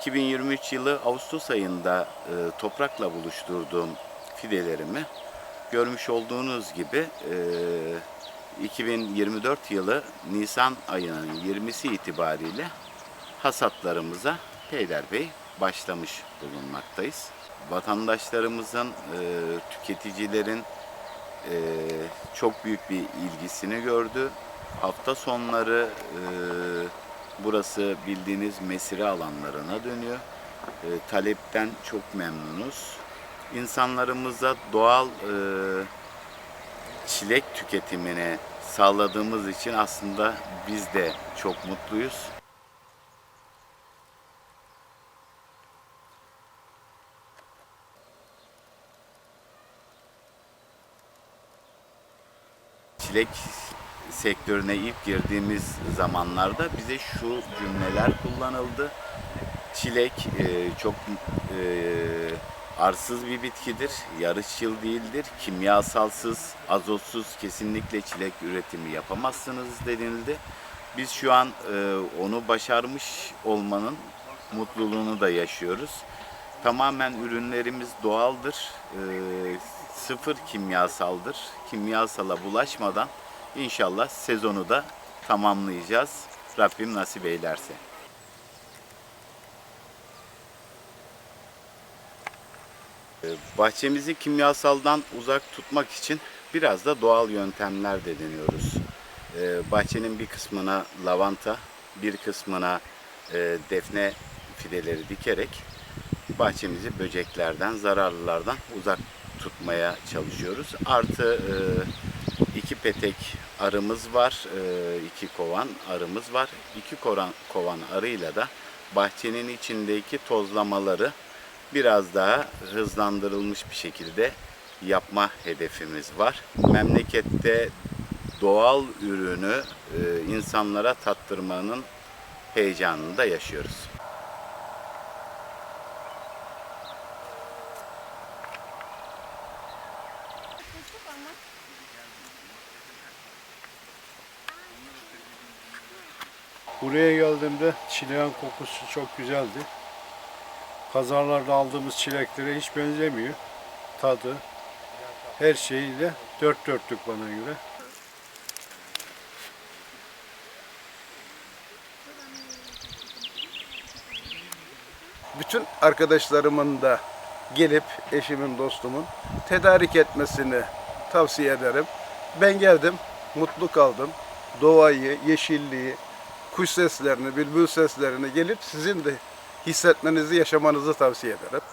2023 yılı Ağustos ayında e, toprakla buluşturduğum fidelerimi görmüş olduğunuz gibi e, 2024 yılı Nisan ayının 20'si itibariyle hasatlarımıza peyderpey başlamış bulunmaktayız. Vatandaşlarımızın, e, tüketicilerin e, çok büyük bir ilgisini gördü. Hafta sonları e, burası bildiğiniz mesire alanlarına dönüyor. E, talepten çok memnunuz. İnsanlarımıza doğal e, çilek tüketimini sağladığımız için aslında biz de çok mutluyuz. çilek sektörüne ilk girdiğimiz zamanlarda bize şu cümleler kullanıldı. Çilek e, çok e, arsız bir bitkidir, yarışçıl değildir, kimyasalsız, azotsuz kesinlikle çilek üretimi yapamazsınız denildi. Biz şu an e, onu başarmış olmanın mutluluğunu da yaşıyoruz. Tamamen ürünlerimiz doğaldır, e, sıfır kimyasaldır. Kimyasala bulaşmadan inşallah sezonu da tamamlayacağız. Rabbim nasip eylerse. E, Bahçemizi kimyasaldan uzak tutmak için biraz da doğal yöntemler de deniyoruz. E, Bahçenin bir kısmına lavanta, bir kısmına e, defne fideleri dikerek bahçemizi böceklerden, zararlılardan uzak tutmaya çalışıyoruz. Artı e, iki petek arımız var, e, iki kovan arımız var. İki kovan, kovan arıyla da bahçenin içindeki tozlamaları biraz daha hızlandırılmış bir şekilde yapma hedefimiz var. Memlekette doğal ürünü e, insanlara tattırmanın heyecanını da yaşıyoruz. Buraya geldiğimde çileğin kokusu çok güzeldi. Pazarlarda aldığımız çileklere hiç benzemiyor. Tadı, her şeyiyle dört dörtlük bana göre. bütün arkadaşlarımın da gelip eşimin, dostumun tedarik etmesini tavsiye ederim. Ben geldim, mutlu kaldım. Doğayı, yeşilliği, kuş seslerini, bülbül seslerini gelip sizin de hissetmenizi, yaşamanızı tavsiye ederim.